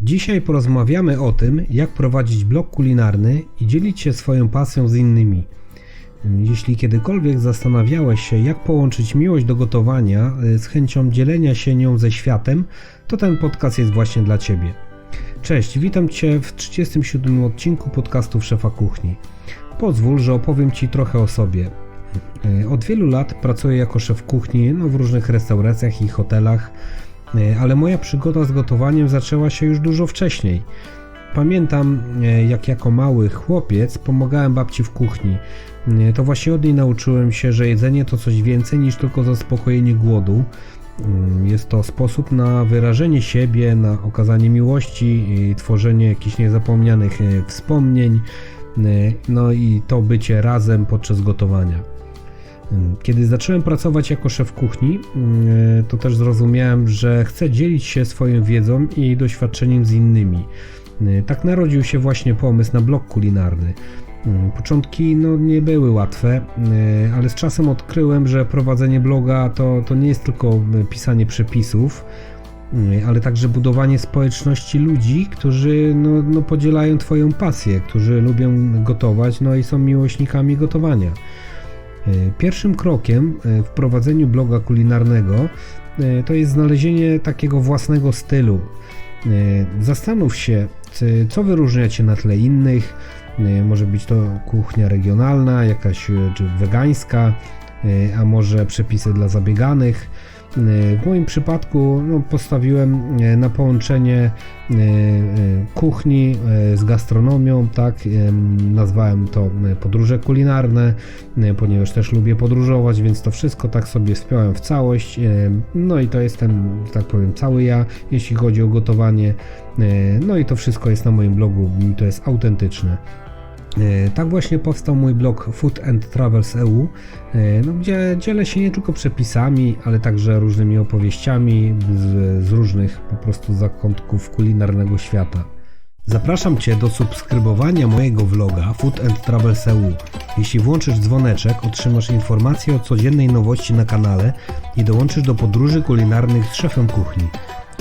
Dzisiaj porozmawiamy o tym, jak prowadzić blog kulinarny i dzielić się swoją pasją z innymi. Jeśli kiedykolwiek zastanawiałeś się, jak połączyć miłość do gotowania y, z chęcią dzielenia się nią ze światem, to ten podcast jest właśnie dla Ciebie. Cześć, witam Cię w 37 odcinku podcastu Szefa Kuchni. Pozwól, że opowiem Ci trochę o sobie. Y, Od wielu lat pracuję jako szef kuchni no, w różnych restauracjach i hotelach, y, ale moja przygoda z gotowaniem zaczęła się już dużo wcześniej. Pamiętam, e, jak jako mały chłopiec pomagałem babci w kuchni. E, To właśnie od niej nauczyłem się, że jedzenie to coś więcej niż tylko zaspokojenie głodu. Mm, Jest to sposób na wyrażenie siebie, na okazanie miłości i tworzenie jakichś niezapomnianych e, wspomnień, e, no i to bycie razem podczas gotowania. Mm, Kiedy zacząłem pracować jako szef kuchni, mm, to też zrozumiałem, że chcę dzielić się swoją wiedzą i doświadczeniem z innymi. Y, Tak narodził się właśnie pomysł na blog kulinarny. Początki no, nie były łatwe, y, ale z czasem odkryłem, że prowadzenie bloga to, to nie jest tylko pisanie przepisów, ale także budowanie społeczności ludzi, którzy no, no, podzielają Twoją pasję, którzy lubią gotować no i są miłośnikami gotowania. Y, Pierwszym krokiem y, w prowadzeniu bloga kulinarnego y, to jest znalezienie takiego własnego stylu. Zastanów się, co wyróżnia Cię na tle innych. Może być to kuchnia regionalna, jakaś czy wegańska, a może przepisy dla zabieganych. W moim przypadku no, postawiłem y, na połączenie y, y, kuchni z gastronomią, tak, nazwałem to podróże kulinarne, ponieważ też lubię podróżować, więc to wszystko tak sobie wspiąłem w całość, no i to jestem, tak powiem, cały ja, jeśli chodzi o gotowanie, no i to wszystko jest na moim blogu to jest autentyczne. E, Tak właśnie powstał mój blog Food and Travels EU, e, no, gdzie dzielę się nie tylko przepisami, ale także różnymi opowieściami z, z różnych po prostu zakątków kulinarnego świata. Zapraszam Cię do subskrybowania mojego vloga Food and Travels EU. Jeśli włączysz dzwoneczek, otrzymasz informacje o codziennej nowości na kanale i dołączysz do podróży kulinarnych z szefem kuchni.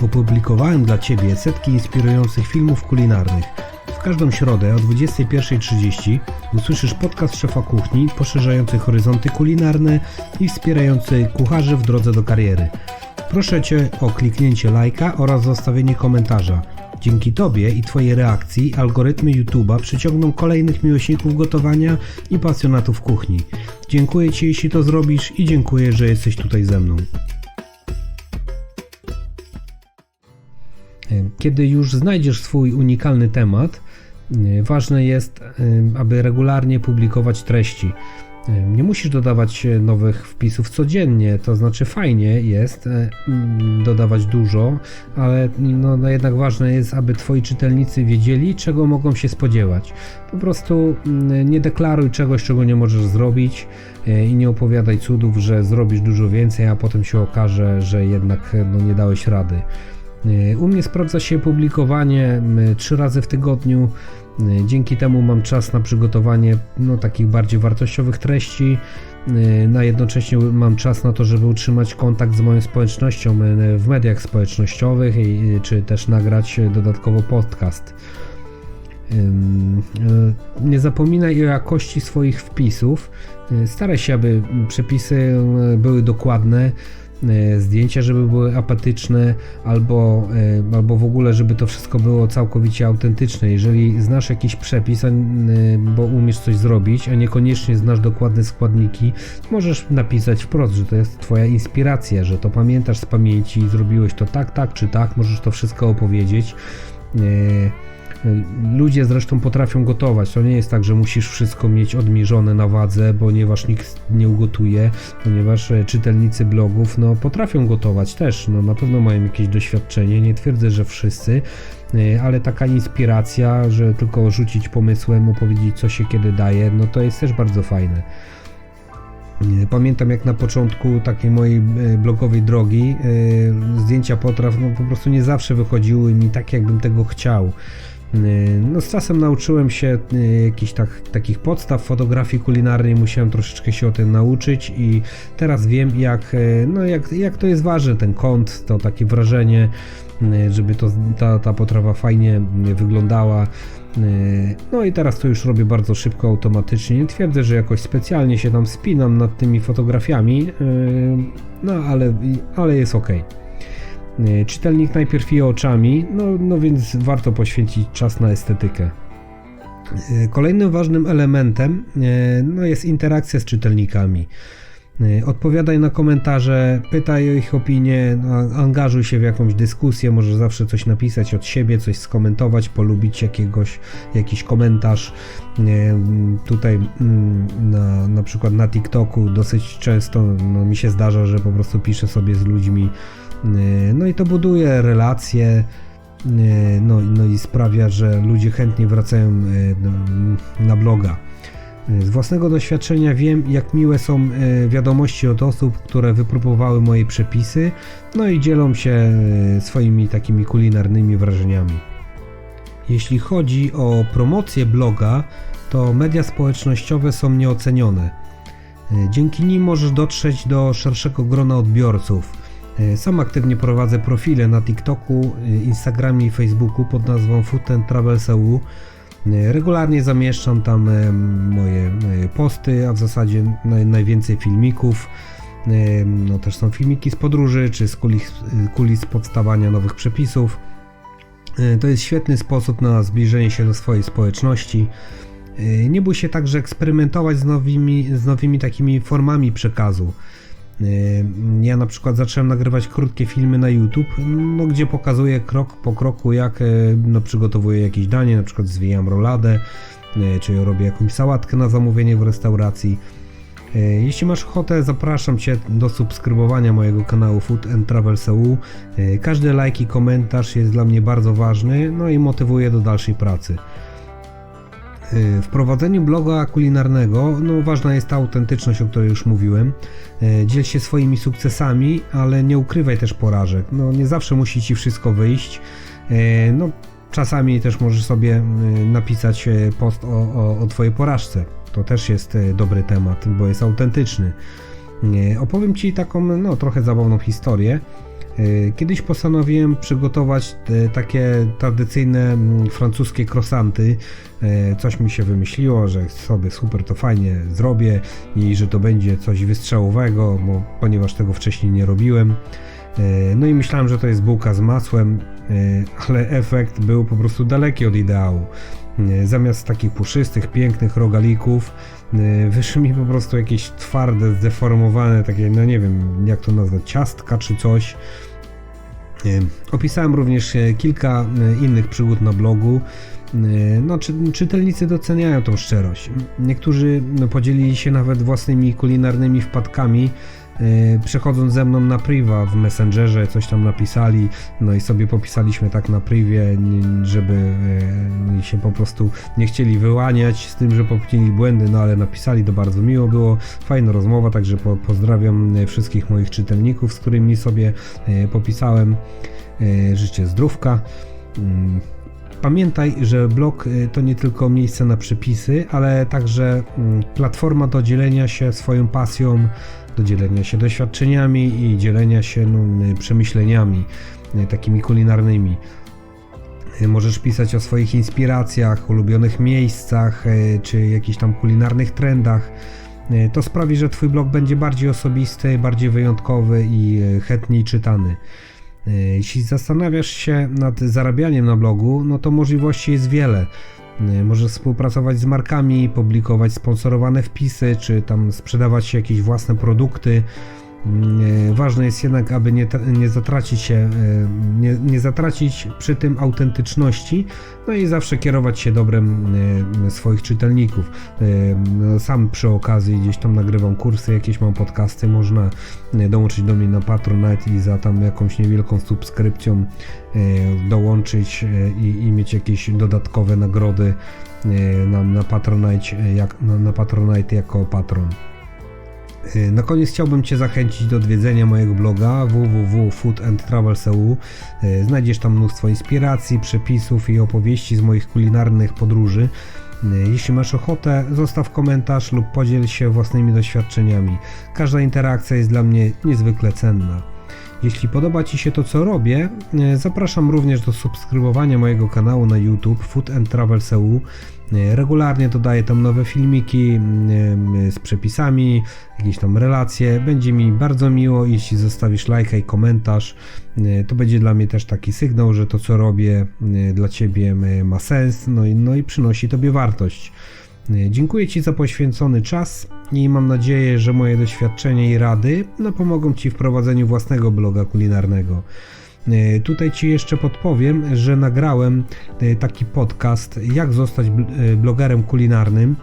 Opublikowałem dla Ciebie setki inspirujących filmów kulinarnych. W każdą środę o 21.30 usłyszysz podcast szefa kuchni poszerzający horyzonty kulinarne i wspierający kucharzy w drodze do kariery. Proszę Cię o kliknięcie lajka oraz zostawienie komentarza. Dzięki Tobie i Twojej reakcji algorytmy YouTube'a przyciągną kolejnych miłośników gotowania i pasjonatów kuchni. Dziękuję Ci, jeśli to zrobisz i dziękuję, że jesteś tutaj ze mną. Kiedy już znajdziesz swój unikalny temat, y, ważne jest, y, aby regularnie publikować treści. Y, Nie musisz dodawać nowych wpisów codziennie, to znaczy fajnie jest mm, dodawać dużo, ale no, no jednak ważne jest, aby Twoi czytelnicy wiedzieli, czego mogą się spodziewać. Po prostu mm, nie deklaruj czegoś, czego nie możesz zrobić i nie opowiadaj cudów, że zrobisz dużo więcej, a potem się okaże, że jednak no, nie dałeś rady. U mnie sprawdza się publikowanie trzy razy w tygodniu. Dzięki temu mam czas na przygotowanie no, takich bardziej wartościowych treści. y, No, a jednocześnie mam czas na to, żeby utrzymać kontakt z moją społecznością w mediach społecznościowych, czy też nagrać dodatkowo podcast. Y, Nie zapominaj o jakości swoich wpisów. Y, Staraj się, aby przepisy y, były dokładne, zdjęcia, żeby były apatyczne, albo, y, albo w ogóle, żeby to wszystko było całkowicie autentyczne. Jeżeli znasz jakiś przepis, y, bo umiesz coś zrobić, a niekoniecznie znasz dokładne składniki, możesz napisać wprost, że to jest Twoja inspiracja, że to pamiętasz z pamięci zrobiłeś to tak, tak czy tak, możesz to wszystko opowiedzieć. Y, Ludzie zresztą potrafią gotować. To nie jest tak, że musisz wszystko mieć odmierzone na wadze, ponieważ nikt nie ugotuje, ponieważ e, czytelnicy blogów no, potrafią gotować też. No, na pewno mają jakieś doświadczenie. Nie twierdzę, że wszyscy, e, ale taka inspiracja, że tylko rzucić pomysłem, opowiedzieć co się kiedy daje, no to jest też bardzo fajne. E, Pamiętam jak na początku takiej mojej blogowej drogi zdjęcia potraw no, po prostu nie zawsze wychodziły mi tak, jakbym tego chciał. E, No, z czasem nauczyłem się e, jakichś tak, takich podstaw fotografii kulinarnej, musiałem troszeczkę się o tym nauczyć i teraz wiem jak, e, no, jak, jak to jest ważne, ten kąt, to takie wrażenie y, żeby to, ta, ta potrawa fajnie y, wyglądała. Y, No i teraz to już robię bardzo szybko, automatycznie. Nie twierdzę, że jakoś specjalnie się tam spinam nad tymi fotografiami, y, no ale, ale jest ok. Czytelnik najpierw je oczami, no, no więc warto poświęcić czas na estetykę. Y, Kolejnym ważnym elementem y, no jest interakcja z czytelnikami. Y, Odpowiadaj na komentarze, pytaj o ich opinię, angażuj się w jakąś dyskusję, możesz zawsze coś napisać od siebie, coś skomentować, polubić jakiegoś, jakiś komentarz. Y, Tutaj mm, na, na przykład na TikToku dosyć często no, mi się zdarza, że po prostu piszę sobie z ludźmi, y, no i to buduje relacje. No, no i sprawia, że ludzie chętnie wracają na bloga. Y, Z własnego doświadczenia wiem, jak miłe są y, wiadomości od osób, które wypróbowały moje przepisy, no i dzielą się y, swoimi takimi kulinarnymi wrażeniami. Jeśli chodzi o promocję bloga, to media społecznościowe są nieocenione. Dzięki nim możesz dotrzeć do szerszego grona odbiorców. Sam aktywnie prowadzę profile na TikToku, Instagramie i Facebooku pod nazwą Food and Travels EU. Y, Regularnie zamieszczam tam moje posty, a w zasadzie naj, najwięcej filmików. No też są filmiki z podróży czy z kulis, kulis powstawania nowych przepisów. Y, To jest świetny sposób na zbliżenie się do swojej społeczności. Y, Nie bój się także eksperymentować z nowymi, z nowymi takimi formami przekazu. Y, Ja na przykład zacząłem nagrywać krótkie filmy na YouTube, no, gdzie pokazuję krok po kroku, jak no, przygotowuję jakieś danie, na przykład zwijam roladę, czy robię jakąś sałatkę na zamówienie w restauracji. Y, Jeśli masz ochotę, zapraszam Cię do subskrybowania mojego kanału Food and Travels EU. Y, Każdy like i komentarz jest dla mnie bardzo ważny, no i motywuje do dalszej pracy. Y, W prowadzeniu bloga kulinarnego no, ważna jest ta autentyczność, o której już mówiłem. Dziel się swoimi sukcesami, ale nie ukrywaj też porażek. No, nie zawsze musi ci wszystko wyjść. No, czasami też możesz sobie y, napisać y, post o, o, o Twojej porażce. To też jest y, dobry temat, bo jest autentyczny. Y, Opowiem Ci taką no, trochę zabawną historię. Kiedyś postanowiłem przygotować takie tradycyjne mm, francuskie croissanty. Y, Coś mi się wymyśliło, że sobie super to fajnie zrobię i że to będzie coś wystrzałowego, bo, ponieważ tego wcześniej nie robiłem. No i myślałem, że to jest bułka z masłem, ale efekt był po prostu daleki od ideału. Y, Zamiast takich puszystych, pięknych rogalików, y, wyszły mi po prostu jakieś twarde, zdeformowane, takie, no nie wiem, jak to nazwać, ciastka czy coś. Opisałem również e, kilka e, innych przygód na blogu. No, czy, czytelnicy doceniają tą szczerość. Niektórzy no, podzielili się nawet własnymi kulinarnymi wpadkami, przechodząc ze mną na priva w Messengerze, coś tam napisali, no i sobie popisaliśmy tak na privie, n- żeby y, się po prostu nie chcieli wyłaniać z tym, że popełnili błędy, no ale napisali, to bardzo miło było, fajna rozmowa, także po, pozdrawiam y, wszystkich moich czytelników, z którymi sobie popisałem. Życzę zdrówka. Pamiętaj, że blog y, to nie tylko miejsce na przepisy, ale także mm, platforma do dzielenia się swoją pasją, do dzielenia się doświadczeniami i dzielenia się no, przemyśleniami y, takimi kulinarnymi. Y, Możesz pisać o swoich inspiracjach, ulubionych miejscach czy jakichś tam kulinarnych trendach. To sprawi, że Twój blog będzie bardziej osobisty, bardziej wyjątkowy i chętniej czytany. Y, Jeśli zastanawiasz się nad zarabianiem na blogu, no to możliwości jest wiele. Y, Możesz współpracować z markami, publikować sponsorowane wpisy, czy tam sprzedawać jakieś własne produkty. Y, Ważne jest jednak, aby nie, nie zatracić się, y, nie, nie zatracić przy tym autentyczności, no i zawsze kierować się dobrem y, swoich czytelników. No, Sam przy okazji gdzieś tam nagrywam kursy, jakieś mam podcasty, można dołączyć do mnie na Patronite i za tam jakąś niewielką subskrypcją dołączyć i, i mieć jakieś dodatkowe nagrody na, na Patronite, jak, na, na Patronite jako patron. Y, Na koniec chciałbym Cię zachęcić do odwiedzenia mojego bloga www.foodandtravels.eu. Y, Znajdziesz tam mnóstwo inspiracji, przepisów i opowieści z moich kulinarnych podróży. Y, Jeśli masz ochotę, zostaw komentarz lub podziel się własnymi doświadczeniami. Każda interakcja jest dla mnie niezwykle cenna. Jeśli podoba Ci się to, co robię, e, zapraszam również do subskrybowania mojego kanału na YouTube Food and Travel EU. E, Regularnie dodaję tam nowe filmiki mm, z przepisami, jakieś tam relacje. Będzie mi bardzo miło, jeśli zostawisz lajka i komentarz. E, To będzie dla mnie też taki sygnał, że to, co robię e, dla Ciebie e, ma sens, no i, no i przynosi Tobie wartość. Dziękuję Ci za poświęcony czas i mam nadzieję, że moje doświadczenie i rady no, pomogą Ci w prowadzeniu własnego bloga kulinarnego. E, Tutaj Ci jeszcze podpowiem, że nagrałem e, taki podcast Jak zostać e, blogerem kulinarnym.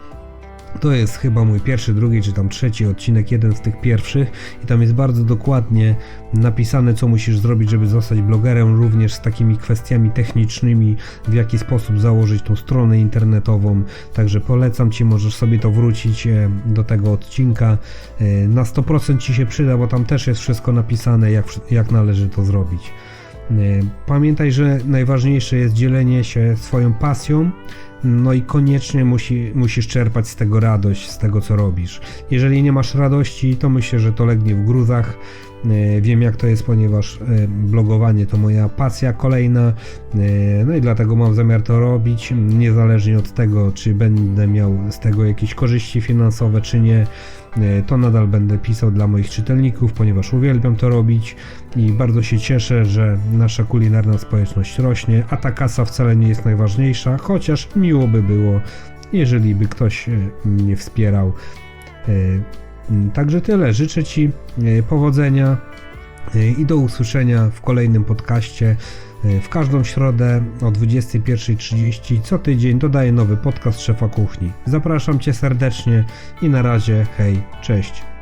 To jest chyba mój pierwszy, drugi czy tam trzeci odcinek, jeden z tych pierwszych i tam jest bardzo dokładnie napisane, co musisz zrobić, żeby zostać blogerem, również z takimi kwestiami technicznymi, w jaki sposób założyć tą stronę internetową. Także polecam Ci, możesz sobie to wrócić e, do tego odcinka. E, Na 100% Ci się przyda, bo tam też jest wszystko napisane, jak, jak należy to zrobić. E, Pamiętaj, że najważniejsze jest dzielenie się swoją pasją, no i koniecznie musi, musisz czerpać z tego radość, z tego co robisz. Jeżeli nie masz radości, to myślę, że to legnie w gruzach. E, Wiem jak to jest, ponieważ e, blogowanie to moja pasja kolejna, e, no i dlatego mam zamiar to robić, niezależnie od tego, czy będę miał z tego jakieś korzyści finansowe, czy nie. To nadal będę pisał dla moich czytelników, ponieważ uwielbiam to robić i bardzo się cieszę, że nasza kulinarna społeczność rośnie, a ta kasa wcale nie jest najważniejsza, chociaż miło by było, jeżeli by ktoś mnie wspierał. E, m, Także tyle. Życzę Ci e, powodzenia e, i do usłyszenia w kolejnym podcaście. E, W każdą środę o 21.30 co tydzień dodaję nowy podcast Szefa Kuchni. Zapraszam Cię serdecznie i na razie hej, cześć.